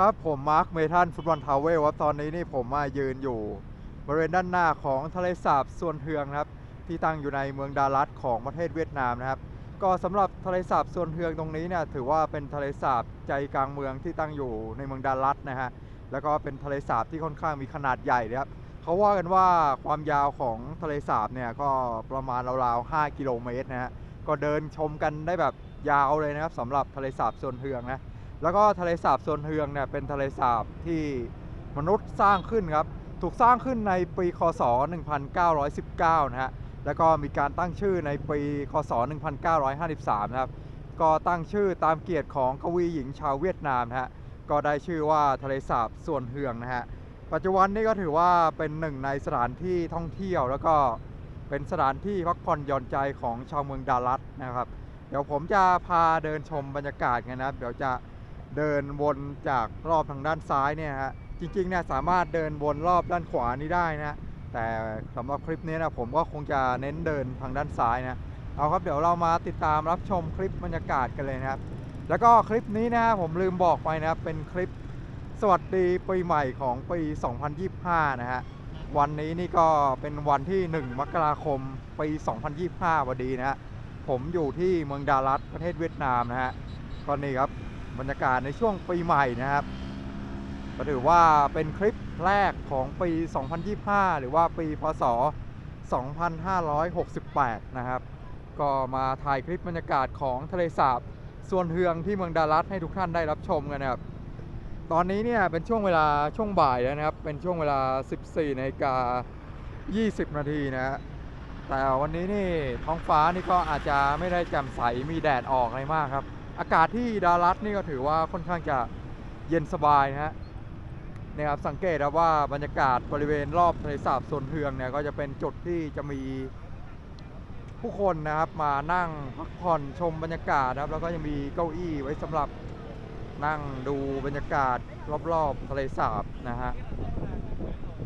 ครับผมมาร์คเมทันฟุตบอลทาวเวลครับตอนนี้นี่ผมมายืนอยู่ บริเวณด้านหน้าของทะเลสาบส่วนเทืองครับ ที่ตั้งอยู่ในเมืองดารัตของประเทศเวียดนามนะครับ ก็สำหรับทะเลสาบส่วนเทืองตรงนี้เนี่ยถือว่าเป็นทะเลสาบใจกลางเมืองที่ตั้งอยู่ในเมืองดารัตนะฮะแล้วก็เป็นทะเลสาบที่ค่อนข้างมีขนาดใหญ่นะครับเขาว่ากันว่าความยาวของทะเลสาบเนี่ยก็ประมาณราวๆ5กิโลเมตรนะฮะก็เดินชมกันได้แบบยาวเลยนะครับสำหรับทะเลสาบส่วนเทืองนะ แล้วก็ทะเลสาบโซนเทืองเนี่ยเป็นทะเลสาบที่มนุษย์สร้างขึ้นครับ ถูกสร้างขึ้นในปีคศ 1919 นะฮะ แล้วก็มีการตั้งชื่อในปีคศ 1953 นะครับ ก็ตั้งชื่อตามเกียรติของกวีหญิงชาวเวียดนามนะฮะ ก็ได้ชื่อว่าทะเลสาบส่วนเทืองนะฮะ ปัจจุบันนี้ก็ถือว่าเป็นหนึ่งในสถานที่ท่องเที่ยว แล้วก็เป็นสถานที่พักผ่อนหย่อนใจของชาวเมืองดารัตนะครับ เดี๋ยวผมจะพาเดินชมบรรยากาศกันนะครับ เดี๋ยวจะ เดินวนจากรอบทางด้านซ้ายเนี่ยฮะจริงๆเนี่ยสามารถเดินวนรอบด้านขวานี้ได้นะแต่สำหรับคลิปนี้นะผมก็คงจะเน้นเดินทางด้านซ้ายนะเอาครับเดี๋ยวเรามาติดตามรับชมคลิปบรรยากาศกันเลยนะครับ แล้วก็คลิปนี้นะผมลืมบอกไปนะครับเป็นคลิปสวัสดีปีใหม่ของปี 2025 นะฮะวันนี้นี่ก็เป็นวันที่ 1 มกราคมปี 2025พอดีนะฮะผมอยู่ที่เมืองดารัตประเทศเวียดนามนะฮะก็นี่ครับ บรรยากาศในช่วงปีใหม่นะครับก็ถือว่าเป็นคลิปแรกของปี 2025 หรือว่าปีพศ 2568 นะครับ ก็มาถ่ายคลิปบรรยากาศของทะเลสาบส่วนเฮืองที่เมืองดารัตให้ทุกท่านได้รับชมกันนะครับ ตอนนี้เนี่ยเป็นช่วงเวลาช่วงบ่ายแล้วนะครับ เป็นช่วงเวลา 14นาฬิกา20 นาทีนะฮะแต่วันนี้นี่ท้องฟ้านี่ก็อาจจะไม่ได้แจ่มใสมีแดดออกอะไรมากครับ อากาศที่ดารัตนี่ก็ถือว่าค่อนข้างจะเย็นสบายนะฮะนี่ยครับสังเกตครับว่าบรรยากาศบริเวณรอบทะเลสาบโซนเทืองเนี่ยก็จะเป็นจุดที่จะมีผู้คนนะครับมานั่งพักผ่อนชมบรรยากาศนะครับแล้วก็ยังมีเก้าอี้ไว้สำหรับนั่งดูบรรยากาศรอบๆทะเลสาบนะฮะ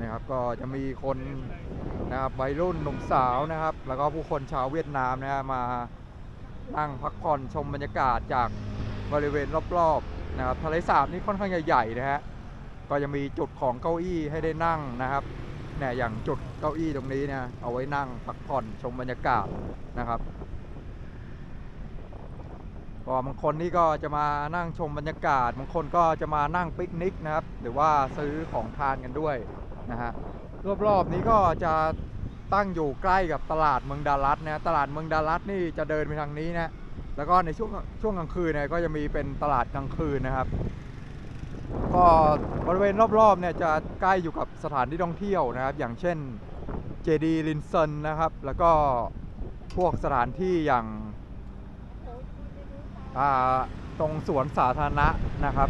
นะครับก็จะมีคนนะครับวัยรุ่นหนุ่มสาวนะครับ แล้วก็ผู้คนชาวเวียดนามนะฮะมา นั่งพักผ่อนชมบรรยากาศจากบริเวณรอบๆนะครับทะเลสาบนี่ค่อนข้างใหญ่ๆนะฮะก็จะมีจุดของเก้าอี้ให้ได้นั่งนะครับเนี่ยอย่างจุดเก้าอี้ตรงนี้เนี่ยเอาไว้นั่งพักผ่อนชมบรรยากาศนะครับก็บางคนนี่ก็จะมานั่งชมบรรยากาศบางคนก็จะมานั่งปิกนิกนะครับ หรือว่าซื้อของทานกันด้วยนะฮะรอบๆนี้ก็จะ ตั้งอยู่ใกล้กับตลาดเมืองดารัตนะตลาดเมืองดารัตนี่จะเดินไปทางนี้นะแล้วก็ในช่วงช่วงกลางคืนเนี่ยก็จะมีเป็นตลาดกลางคืนนะครับ ก็บริเวณรอบๆเนี่ยจะใกล้อยู่กับสถานที่ท่องเที่ยวนะครับ อย่างเช่นเจดีลินเซนนะครับ แล้วก็พวกสถานที่อย่างตรงสวนสาธารณะนะครับ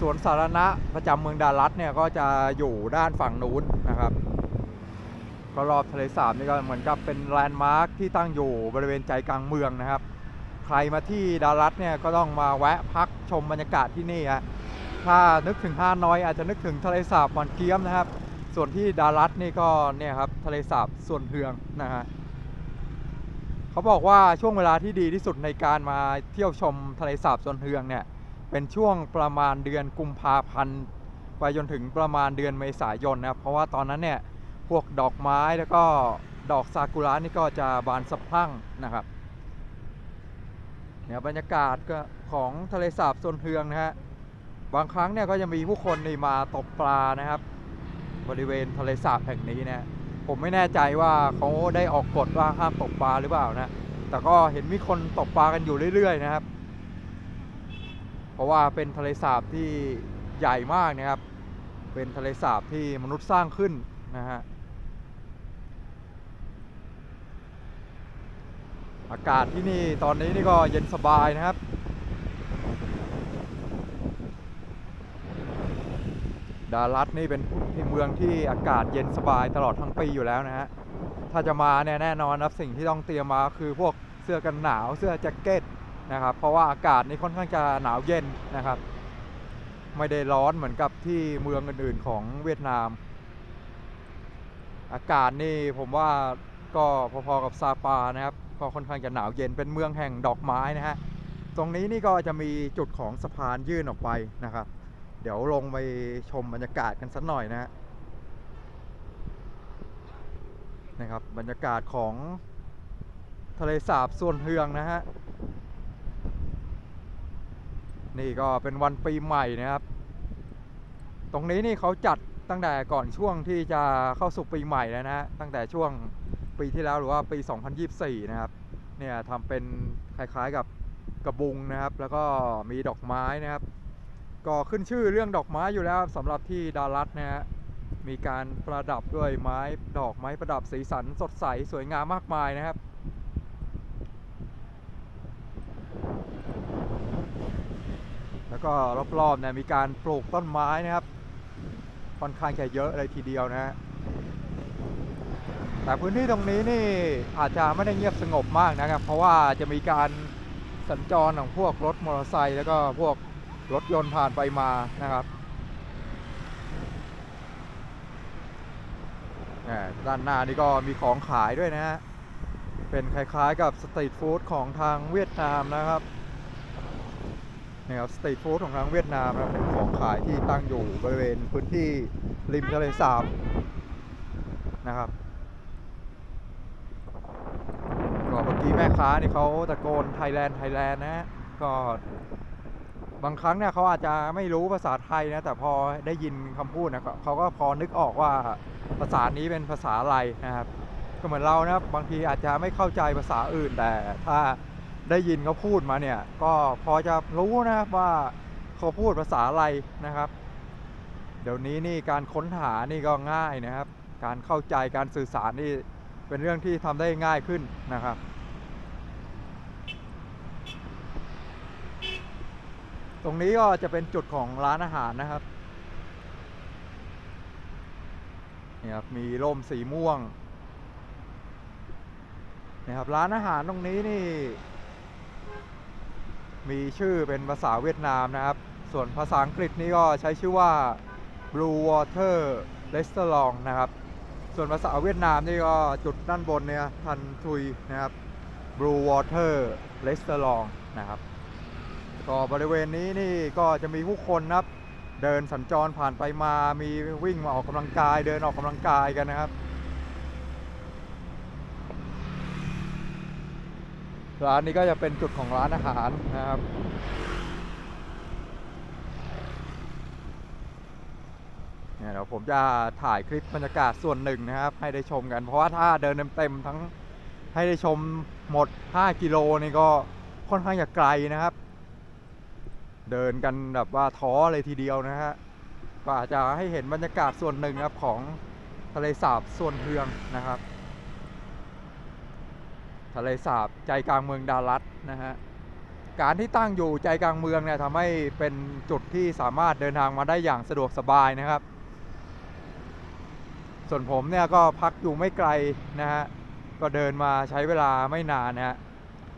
สวนสาธารณะประจำเมืองดารัตเนี่ยก็จะอยู่ด้านฝั่งนู้นนะครับ ก็รอบทะเลสาบนี่ก็เหมือนกับเป็นแลนด์มาร์คที่ตั้งอยู่บริเวณใจกลางเมืองนะครับ ใครมาที่ดารัตเนี่ยก็ต้องมาแวะพักชมบรรยากาศที่นี่ฮะถ้านึกถึงฮานอยอาจจะนึกถึงทะเลสาบหมอนเกียมนะครับ ส่วนที่ดารัตนี่ก็เนี่ยครับทะเลสาบส่วนเทืองนะฮะเขาบอกว่าช่วงเวลาที่ดีที่สุดในการมาเที่ยวชมทะเลสาบส่วนเทืองเนี่ยเป็นช่วงประมาณเดือนกุมภาพันธ์ไปจนถึงประมาณเดือนเมษายนนะครับเพราะว่าตอนนั้นเนี่ย พวกดอกไม้แล้วก็ดอกซากุระนี่ก็จะบานสะพรั่งนะครับเนี่ยบรรยากาศก็ของทะเลสาบโซนเทืองนะฮะบางครั้งเนี่ยก็จะมีผู้คนนี่มาตกปลานะครับ บริเวณทะเลสาบแห่งนี้นะผมไม่แน่ใจว่าเขาได้ออกกฎว่าห้ามตกปลาหรือเปล่านะแต่ก็เห็นมีคนตกปลากันอยู่เรื่อยๆนะครับ เพราะว่าเป็นทะเลสาบที่ใหญ่มากนะครับ เป็นทะเลสาบที่มนุษย์สร้างขึ้น นะฮะ อากาศที่นี่ตอนนี้นี่ก็เย็นสบายนะครับ ดารัตนี่เป็นที่เมืองที่อากาศเย็นสบายตลอดทั้งปีอยู่แล้วนะฮะ ถ้าจะมาเนี่ยแน่นอนนะสิ่งที่ต้องเตรียมมาคือพวกเสื้อกันหนาวเสื้อแจ็คเก็ตนะครับ เพราะว่าอากาศนี่ค่อนข้างจะหนาวเย็นนะครับ ไม่ได้ร้อนเหมือนกับที่เมืองอื่นๆของเวียดนาม อากาศนี่ผมว่าก็พอๆกับซาปานะครับก็ค่อนข้างจะหนาวเย็นเป็นเมืองแห่งดอกไม้นะฮะตรงนี้นี่ก็จะมีจุดของสะพานยื่นออกไปนะครับ เดี๋ยวลงไปชมบรรยากาศกันสักหน่อยนะฮะนะครับบรรยากาศของทะเลสาบส่วนเฮืองนะฮะนี่ก็เป็นวันปีใหม่นะครับ ตรงนี้นี่เขาจัด ตั้งแต่ก่อนช่วงที่จะเข้าสู่ปีใหม่แล้วนะฮะตั้งแต่ช่วงปีที่แล้วหรือว่าปี 2024 นะครับเนี่ยทำเป็นคล้ายๆกับกระบุงนะครับ แล้วก็มีดอกไม้นะครับ ก็ขึ้นชื่อเรื่องดอกไม้อยู่แล้วสำหรับที่ดารัสนะฮะมีการประดับด้วยไม้ดอกไม้ประดับสีสันสดใสสวยงามมากมายนะครับแล้วก็รอบๆเนี่ยมีการปลูกต้นไม้นะครับ ค่อนข้างจะเยอะเลยทีเดียวนะฮะแต่พื้นที่ตรงนี้นี่อาจจะไม่ได้เงียบสงบมากนะครับ เพราะว่าจะมีการสัญจรของพวกรถมอเตอร์ไซค์แล้วก็พวกรถยนต์ผ่านไปมานะครับด้านหน้านี่ก็มีของขายด้วยนะฮะ เป็นคล้ายๆกับสตรีทฟู้ดของทางเวียดนามนะครับ นี่ครับสตรีทฟู้ดของทางเวียดนามนะเป็นของขายที่ตั้งอยู่บริเวณพื้นที่ริมทะเลสาบนะครับก็เมื่อกี้แม่ค้านี่เขาตะโกนไทยแลนด์ไทยแลนด์นะ ก็บางครั้งเนี่ยเขาอาจจะไม่รู้ภาษาไทยนะ แต่พอได้ยินคำพูดนะเขาก็พอนึกออกว่าภาษานี้เป็นภาษาอะไรนะครับ ก็เหมือนเรานะบางทีอาจจะไม่เข้าใจภาษาอื่นแต่ถ้า ได้ยินเขาพูดมาเนี่ย ก็พอจะรู้นะครับว่าเขาพูดภาษาอะไรนะครับ เดี๋ยวนี้นี่การค้นหานี่ก็ง่ายนะครับ การเข้าใจการสื่อสารนี่เป็นเรื่องที่ทำได้ง่ายขึ้นนะครับตรงนี้ก็จะเป็นจุดของร้านอาหารนะครับนี่ครับมีร่มสีม่วงนะครับร้านอาหารตรงนี้นี่ มีชื่อเป็นภาษาเวียดนามนะครับ ส่วนภาษาอังกฤษนี่ก็ใช้ชื่อว่า Blue Water Restaurant นะครับ ส่วนภาษาเวียดนามนี่ก็จุดด้านบนเนี่ยทันทุยนะครับ Blue Water Restaurant นะครับก็บริเวณนี้นี่ก็จะมีผู้คนนะครับ เดินสัญจรผ่านไปมามีวิ่งมาออกกำลังกาย เดินออกกำลังกายกันนะครับ ร้านนี้ก็จะเป็นจุดของร้านอาหารนะครับ เนี่ยเดี๋ยวผมจะถ่ายคลิปบรรยากาศส่วนหนึ่งนะครับ ให้ได้ชมกัน เพราะว่าถ้าเดินเต็มๆทั้งให้ได้ชมหมด 5 กิโลนี่ก็ค่อนข้างจะไกลนะครับ เดินกันแบบว่าท้อเลยทีเดียวนะฮะก็อาจจะให้เห็นบรรยากาศส่วนหนึ่งครับของทะเลสาบส่วนเฮืองนะครับ ทะเลสาบใจกลางเมืองดารัสนะฮะการที่ตั้งอยู่ใจกลางเมืองเนี่ยทำให้เป็นจุดที่สามารถเดินทางมาได้อย่างสะดวกสบายนะครับ ส่วนผมเนี่ยก็พักอยู่ไม่ไกลนะฮะก็เดินมาใช้เวลาไม่นานนะฮะ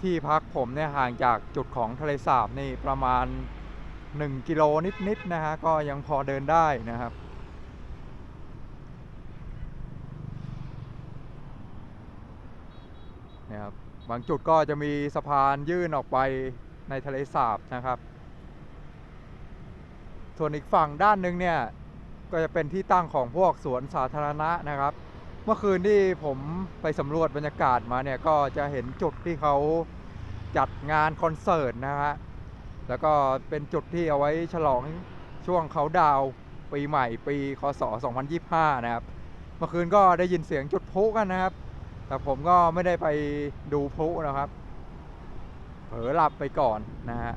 ที่พักผมเนี่ยห่างจากจุดของทะเลสาบนี่ประมาณ 1 กิโลนิดๆนะฮะก็ยังพอเดินได้นะครับ นะครั บางจุดก็จะมีสะพานยื่นออกไปในทะเลสาบนะครับ ส่วนอีกฝั่งด้านหนึ่งเนี่ย ก็จะเป็นที่ตั้งของพวกสวนสาธารณะนะครับ เมื่อคืนที่ผมไปสำรวจบรรยากาศมาเนี่ยก็จะเห็นจุดที่เขาจัดงานคอนเสิร์ตนะฮะ แล้วก็เป็นจุดที่เอาไว้ฉลองช่วงเขาดาวปีใหม่ปีคศ 2025 นะครับ เมื่อคืนก็ได้ยินเสียงจุดพุกันนะครับ แต่ผมก็ไม่ได้ไปดูพลุนะครับ เผลอหลับไปก่อนนะฮะ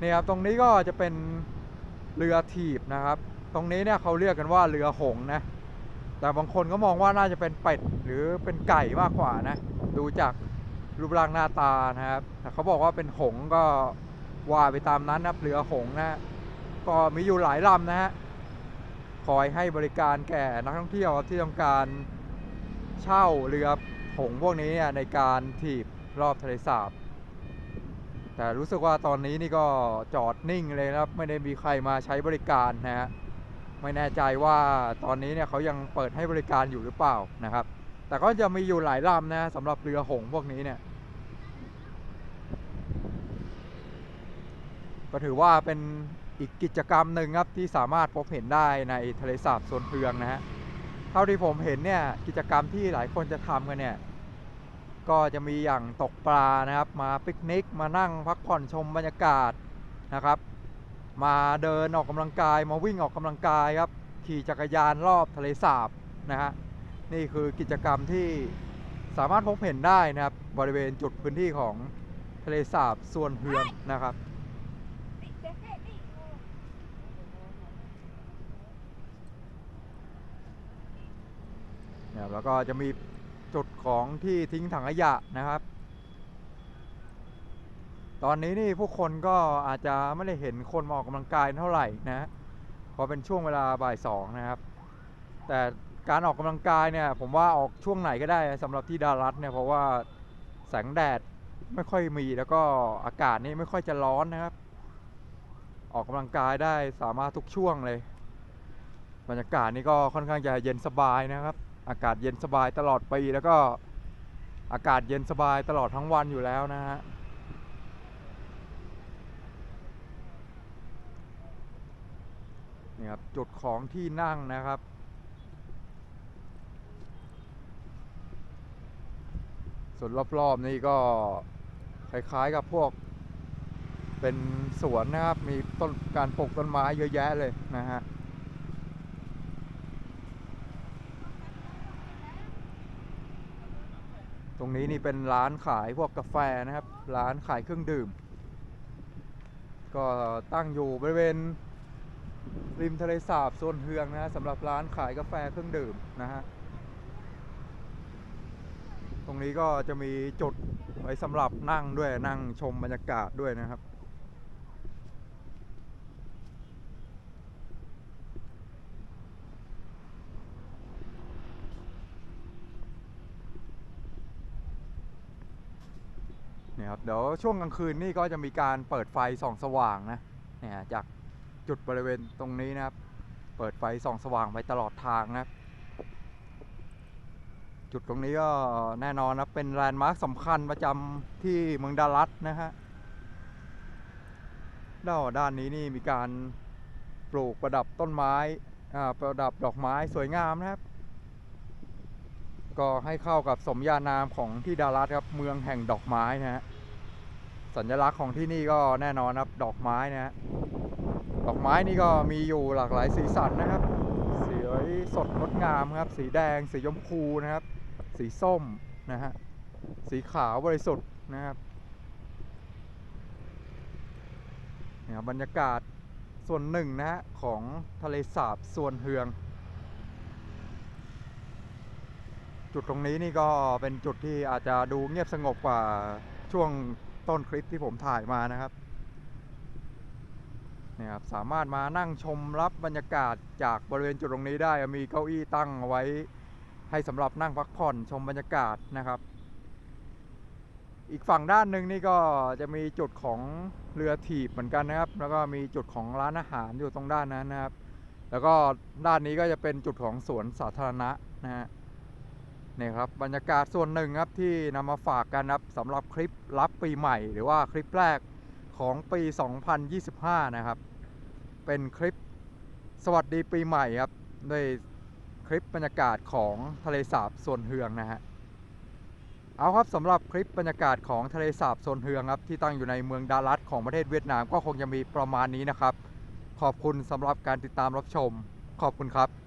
นี่ครับตรงนี้ก็จะเป็นเรือถีบนะครับ ตรงนี้เนี่ยเขาเรียกกันว่าเรือหงนะ แต่บางคนก็มองว่าน่าจะเป็นเป็ดหรือเป็นไก่มากกว่านะ ดูจากรูปร่างหน้าตานะครับแต่เขาบอกว่าเป็นหงก็ว่าไปตามนั้นนะเรือหงนะก็มีอยู่หลายลำนะฮะคอยให้บริการแก่นักท่องเที่ยวที่ต้องการเช่าเรือ งพวกนี้เนี่ยในการถีบรอบทะเลสาบ แต่รู้สึกว่าตอนนี้นี่ก็จอดนิ่งเลยครับ ไม่ได้มีใครมาใช้บริการนะฮะไม่แน่ใจว่าตอนนี้เนี่ยเขายังเปิดให้บริการอยู่หรือเปล่านะครับ แต่ก็จะมีอยู่หลายลำนะสำหรับเรือหงพวกนี้เนี่ยก็ถือว่าเป็นอีกกิจกรรมหนึ่งครับที่สามารถพบเห็นได้ในทะเลสาบโซนเฮืองนะฮะ เท่าที่ผมเห็นเนี่ยกิจกรรมที่หลายคนจะทำกันเนี่ย ก็จะมีอย่างตกปลานะครับ มาปิกนิกมานั่งพักผ่อนชมบรรยากาศนะครับ มาเดินออกกำลังกาย มาวิ่งออกกำลังกายครับขี่จักรยานรอบทะเลสาบนะฮะนี่คือกิจกรรมที่สามารถพบเห็นได้นะครับ บริเวณจุดพื้นที่ของทะเลสาบส่วนเฮืองนะครับนะครับแล้วก็จะมี จุดของที่ทิ้งถังขยะนะครับ ตอนนี้นี่ผู้คนก็อาจจะไม่ได้เห็นคนมาออกกำลังกายเท่าไหร่นะเพราะเป็นช่วงเวลาบ่ายสองนะครับ แต่การออกกำลังกายเนี่ย ผมว่าออกช่วงไหนก็ได้สำหรับที่ดารัสเนี่ยเพราะว่าแสงแดดไม่ค่อยมีแล้วก็อากาศนี่ไม่ค่อยจะร้อนนะครับ ออกกำลังกายได้สามารถทุกช่วงเลย บรรยากาศนี่ก็ค่อนข้างจะเย็นสบายนะครับ อากาศเย็นสบายตลอดปีแล้วก็อากาศเย็นสบายตลอดทั้งวันอยู่แล้วนะฮะนี่ครับจุดของที่นั่งนะครับ ส่วนรอบๆนี่ก็คล้ายๆกับพวกเป็นสวนนะครับ มีต้นการปลูกต้นไม้เยอะแยะเลยนะฮะ ตรงนี้นี่เป็นร้านขายพวกกาแฟนะครับ ร้านขายเครื่องดื่ม ก็ตั้งอยู่บริเวณริมทะเลสาบโซนเฮืองนะฮะสำหรับร้านขายกาแฟเครื่องดื่มนะฮะตรงนี้ก็จะมีจุดไว้สำหรับนั่งด้วยนั่งชมบรรยากาศด้วยนะครับ นี่ครับเดี๋ยวช่วงกลางคืนนี่ก็จะมีการเปิดไฟส่องสว่างนะเนี่ยจากจุดบริเวณตรงนี้นะครับ เปิดไฟส่องสว่างไปตลอดทางนะครับจุดตรงนี้ก็แน่นอนนะเป็นแลนด์มาร์คสำคัญประจำที่เมืองดารัสนะฮะด้านด้านนี้นี่มีการปลูกประดับต้นไม้ประดับดอกไม้สวยงามนะครับ ก็ให้เข้ากับสมญานามของที่ดารัสครับเมืองแห่งดอกไม้นะฮะ สัญลักษณ์ของที่นี่ก็แน่นอนครับ ดอกไม้นะฮะดอกไม้นี่ก็มีอยู่หลากหลายสีสันนะครับ สีสดงดงามครับ สีแดง สีชมพูนะครับ สีส้มนะฮะสีขาวบริสุทธิ์นะครับเนี่ยบบรรยากาศส่วนหนึ่งนะฮะของทะเลสาบส่วนเฮือง จุดตรงนี้นี่ก็เป็นจุดที่อาจจะดูเงียบสงบกว่าช่วง ต้นคลิปที่ผมถ่ายมานะครับนี่ครับสามารถมานั่งชมรับบรรยากาศจากบริเวณจุดตรงนี้ได้มีเก้าอี้ตั้งเอาไว้ให้สำหรับนั่งพักผ่อนชมบรรยากาศนะครับ อีกฝั่งด้านหนึ่งนี่ก็จะมีจุดของเรือถีบเหมือนกันนะครับ แล้วก็มีจุดของร้านอาหารอยู่ตรงด้านนั้นนะครับ แล้วก็ด้านนี้ก็จะเป็นจุดของสวนสาธารณะนะฮะ นี่ครับบรรยากาศส่วนหนึ่งครับที่นำมาฝากกันครับสำหรับคลิปรับปีใหม่ หรือว่าคลิปแรกของปี 2025 นะครับ เป็นคลิปสวัสดีปีใหม่ครับด้วยคลิปบรรยากาศของทะเลสาบส่วนเฮืองนะฮะเอาครับสำหรับคลิปบรรยากาศของทะเลสาบโซนเฮืองครับที่ตั้งอยู่ในเมืองดารัสของประเทศเวียดนามก็คงจะมีประมาณนี้นะครับ ขอบคุณสำหรับการติดตามรับชม ขอบคุณครับ